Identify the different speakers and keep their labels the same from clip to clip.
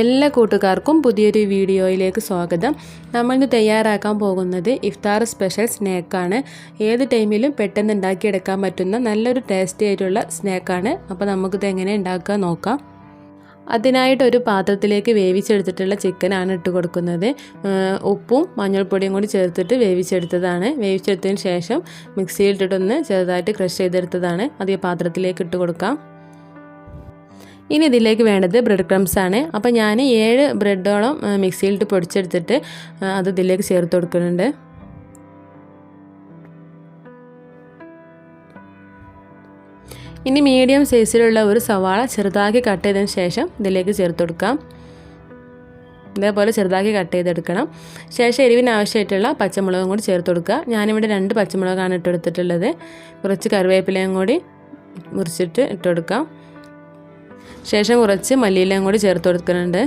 Speaker 1: എല്ലാ കൂട്ടുകാർക്കും പുതിയൊരു വീഡിയോയിലേക്ക് സ്വാഗതം. നമ്മൾ ഇന്ന് തയ്യാറാക്കാൻ പോകുന്നത് ഇഫ്താർ സ്പെഷ്യൽ സ്നാക്കാണ്. ഏത് ടൈമിലും പെട്ടെന്ന് ഉണ്ടാക്കിയെടുക്കാൻ പറ്റുന്ന നല്ലൊരു ടേസ്റ്റി ആയിട്ടുള്ള സ്നാക്കാണ്. അപ്പോൾ നമുക്കിത് എങ്ങനെ ഉണ്ടാക്കുക നോക്കാം. അതിനായിട്ട് ഒരു പാത്രത്തിലേക്ക് വേവിച്ചെടുത്തിട്ടുള്ള ചിക്കനാണ് ഇട്ട് കൊടുക്കുന്നത്. ഉപ്പും മഞ്ഞൾപ്പൊടിയും കൂടി ചേർത്തിട്ട് വേവിച്ചെടുത്തതാണ്. വേവിച്ചെടുത്തതിന് ശേഷം മിക്സിയിലിട്ടിട്ടൊന്ന് ചെറുതായിട്ട് ക്രഷ് ചെയ്തെടുത്തതാണ്. അത് പാത്രത്തിലേക്ക് ഇട്ട് കൊടുക്കാം. ഇനി ഇതിലേക്ക് വേണ്ടത് ബ്രെഡ് ക്രംസ് ആണ്. അപ്പോൾ ഞാൻ ഏഴ് ബ്രെഡോളം മിക്സിയിലിട്ട് പൊടിച്ചെടുത്തിട്ട് അത് ഇതിലേക്ക് ചേർത്ത് കൊടുക്കുന്നുണ്ട്. ഇനി മീഡിയം സൈസിലുള്ള ഒരു സവാള ചെറുതാക്കി കട്ട് ചെയ്തതിന് ശേഷം ഇതിലേക്ക് ചേർത്ത് കൊടുക്കാം. ഇതേപോലെ ചെറുതാക്കി കട്ട് ചെയ്തെടുക്കണം. ശേഷം എരിവിനാവശ്യമായിട്ടുള്ള പച്ചമുളകും കൂടി ചേർത്ത് കൊടുക്കുക. ഞാനിവിടെ രണ്ട് പച്ചമുളകാണ് ഇട്ടെടുത്തിട്ടുള്ളത് കുറച്ച് കറിവേപ്പിലയും കൂടി മുറിച്ചിട്ട് ഇട്ട് കൊടുക്കാം. ശേഷം കുറച്ച് മല്ലിയിലയും കൂടി ചേർത്ത് കൊടുക്കുന്നുണ്ട്.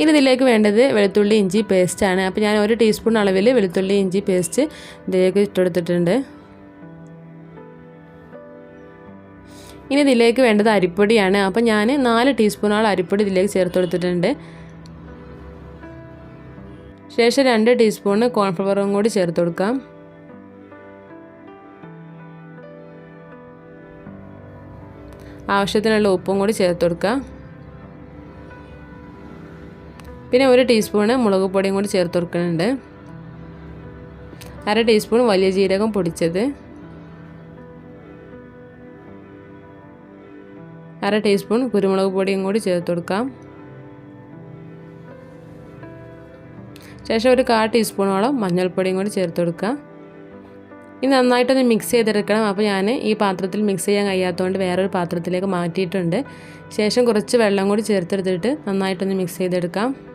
Speaker 1: ഇനി ഇതിലേക്ക് വേണ്ടത് വെളുത്തുള്ളി ഇഞ്ചി പേസ്റ്റാണ് അപ്പോൾ ഞാൻ ഒരു ടീസ്പൂൺ അളവിൽ വെളുത്തുള്ളി ഇഞ്ചി പേസ്റ്റ് ഇതിലേക്ക് ഇട്ടെടുത്തിട്ടുണ്ട് ഇനി ഇതിലേക്ക് വേണ്ടത് അരിപ്പൊടിയാണ്. അപ്പോൾ ഞാൻ നാല് ടീസ്പൂണോളം അരിപ്പൊടി ഇതിലേക്ക് ചേർത്ത് കൊടുത്തിട്ടുണ്ട്. ശേഷം രണ്ട് ടീസ്പൂണ് കോൺഫ്ലവറും കൂടി ചേർത്ത് കൊടുക്കാം. ആവശ്യത്തിനുള്ള ഉപ്പും കൂടി ചേർത്ത് കൊടുക്കുക. പിന്നെ ഒരു ടീസ്പൂണ് മുളക് പൊടിയും കൂടി ചേർത്ത് കൊടുക്കുന്നുണ്ട്. അര ടീസ്പൂൺ വലിയ ജീരകം പൊടിച്ചത്. അര ടീസ്പൂൺ കുരുമുളക് പൊടിയും കൂടി ചേർത്ത് കൊടുക്കാം. ശേഷം ഒരു കാ ടീസ്പൂണോളം മഞ്ഞൾപ്പൊടിയും കൂടി ചേർത്ത് കൊടുക്കാം ഇനി നന്നായിട്ടൊന്ന് മിക്സ് ചെയ്തെടുക്കണം. അപ്പോൾ ഞാൻ ഈ പാത്രത്തിൽ മിക്സ് ചെയ്യാൻ കഴിയാത്തതുകൊണ്ട് വേറൊരു പാത്രത്തിലേക്ക് മാറ്റിയിട്ടുണ്ട്. ശേഷം കുറച്ച് വെള്ളം കൂടി ചേർത്തെടുത്തിട്ട് നന്നായിട്ടൊന്ന് മിക്സ് ചെയ്തെടുക്കാം.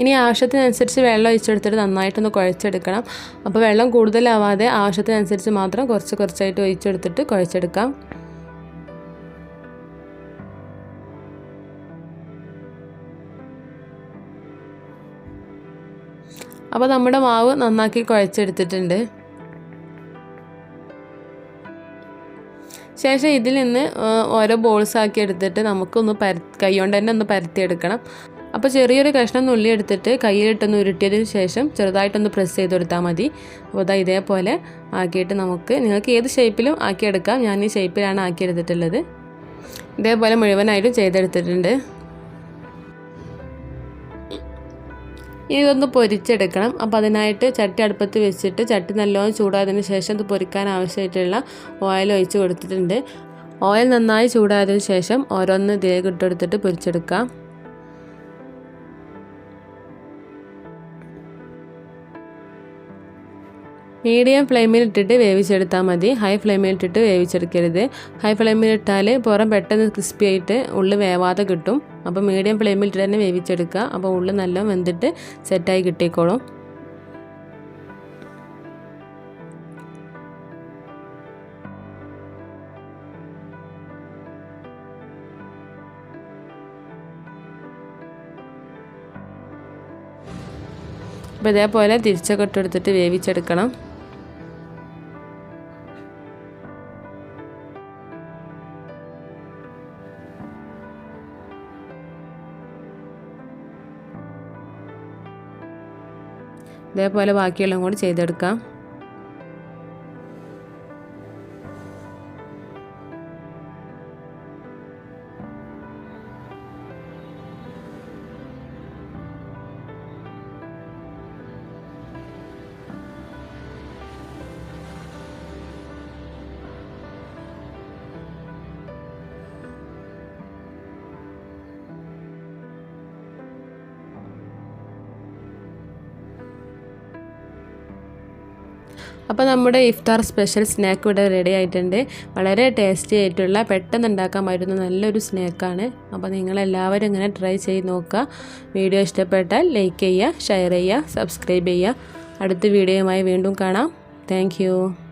Speaker 1: ഇനി ആവശ്യത്തിനനുസരിച്ച് വെള്ളം ഒഴിച്ചെടുത്തിട്ട് നന്നായിട്ടൊന്ന് കുഴച്ചെടുക്കണം. അപ്പോൾ വെള്ളം കൂടുതലാവാതെ ആവശ്യത്തിനനുസരിച്ച് മാത്രം കുറച്ച് കുറച്ചായിട്ട് ഒഴിച്ചെടുത്തിട്ട് കുഴച്ചെടുക്കാം. അപ്പോൾ നമ്മുടെ മാവ് നന്നാക്കി കുഴച്ചെടുത്തിട്ടുണ്ട്. ശേഷം ഇതിൽ നിന്ന് ഓരോ ബോൾസ് ആക്കി എടുത്തിട്ട് നമുക്കൊന്ന് പര കൈ കൊണ്ട് തന്നെ ഒന്ന് പരത്തിയെടുക്കണം. അപ്പോൾ ചെറിയൊരു കഷ്ണം നുള്ളി എടുത്തിട്ട് കയ്യിലിട്ടൊന്ന് ഉരുട്ടിയതിന് ശേഷം ചെറുതായിട്ടൊന്ന് പ്രസ് ചെയ്ത് കൊടുത്താൽ മതി. അപ്പോൾ ഇതാ ഇതേപോലെ ആക്കിയിട്ട് നമുക്ക് നിങ്ങൾക്ക് ഏത് ഷേപ്പിലും ആക്കിയെടുക്കാം. ഞാൻ ഈ ഷേപ്പിലാണ് ആക്കിയെടുത്തിട്ടുള്ളത്. ഇതേപോലെ മുഴുവനായിട്ടും ചെയ്തെടുത്തിട്ടുണ്ട്. ഇനി ഇതൊന്ന് പൊരിച്ചെടുക്കണം. അപ്പോൾ അതിനായിട്ട് ചട്ടി അടുപ്പത്ത് വെച്ചിട്ട് ചട്ടി നല്ലോണം ചൂടായതിന് ശേഷം ഇത് പൊരിക്കാൻ ആവശ്യമായിട്ടുള്ള ഓയിൽ ഒഴിച്ച് കൊടുത്തിട്ടുണ്ട്. ഓയിൽ നന്നായി ചൂടായതിന് ശേഷം ഓരോന്ന് ഇതിലേക്ക് ഇട്ടെടുത്തിട്ട് പൊരിച്ചെടുക്കാം. മീഡിയം ഫ്ലെയിമിൽ ഇട്ടിട്ട് വേവിച്ചെടുത്താൽ മതി. ഹൈ ഫ്ലെയിമിൽ ഇട്ടിട്ട് വേവിച്ചെടുക്കരുത്. ഹൈ ഫ്ലെയിമിൽ ഇട്ടാൽ പുറം പെട്ടെന്ന് ക്രിസ്പി ആയിട്ട് ഉള്ളിൽ വേവാതെ കിട്ടും. അപ്പോൾ മീഡിയം ഫ്ലെയിമിൽ ഇട്ട് തന്നെ വേവിച്ചെടുക്കുക. അപ്പോൾ ഉള്ളിൽ നല്ല വെന്തിട്ട് സെറ്റായി കിട്ടിക്കോളും. അപ്പോൾ ഇതേപോലെ തിരിച്ചൊക്കെ ഇട്ടെടുത്തിട്ട് വേവിച്ചെടുക്കണം. ഇതേപോലെ ബാക്കിയെല്ലാം കൂടി ചെയ്തെടുക്കാം. അപ്പോൾ നമ്മുടെ ഇഫ്താർ സ്പെഷ്യൽ സ്നാക്ക് ഇവിടെ റെഡി ആയിട്ടുണ്ട്. വളരെ ടേസ്റ്റി ആയിട്ടുള്ള പെട്ടെന്ന് ഉണ്ടാക്കാൻ പറ്റുന്ന നല്ലൊരു സ്നാക്കാണ് അപ്പോൾ നിങ്ങളെല്ലാവരും ഇങ്ങനെ ട്രൈ ചെയ്ത് നോക്കുക. വീഡിയോ ഇഷ്ടപ്പെട്ടാൽ ലൈക്ക് ചെയ്യുക ഷെയർ ചെയ്യുക സബ്സ്ക്രൈബ് ചെയ്യുക. അടുത്ത വീഡിയോയുമായി വീണ്ടും കാണാം. താങ്ക്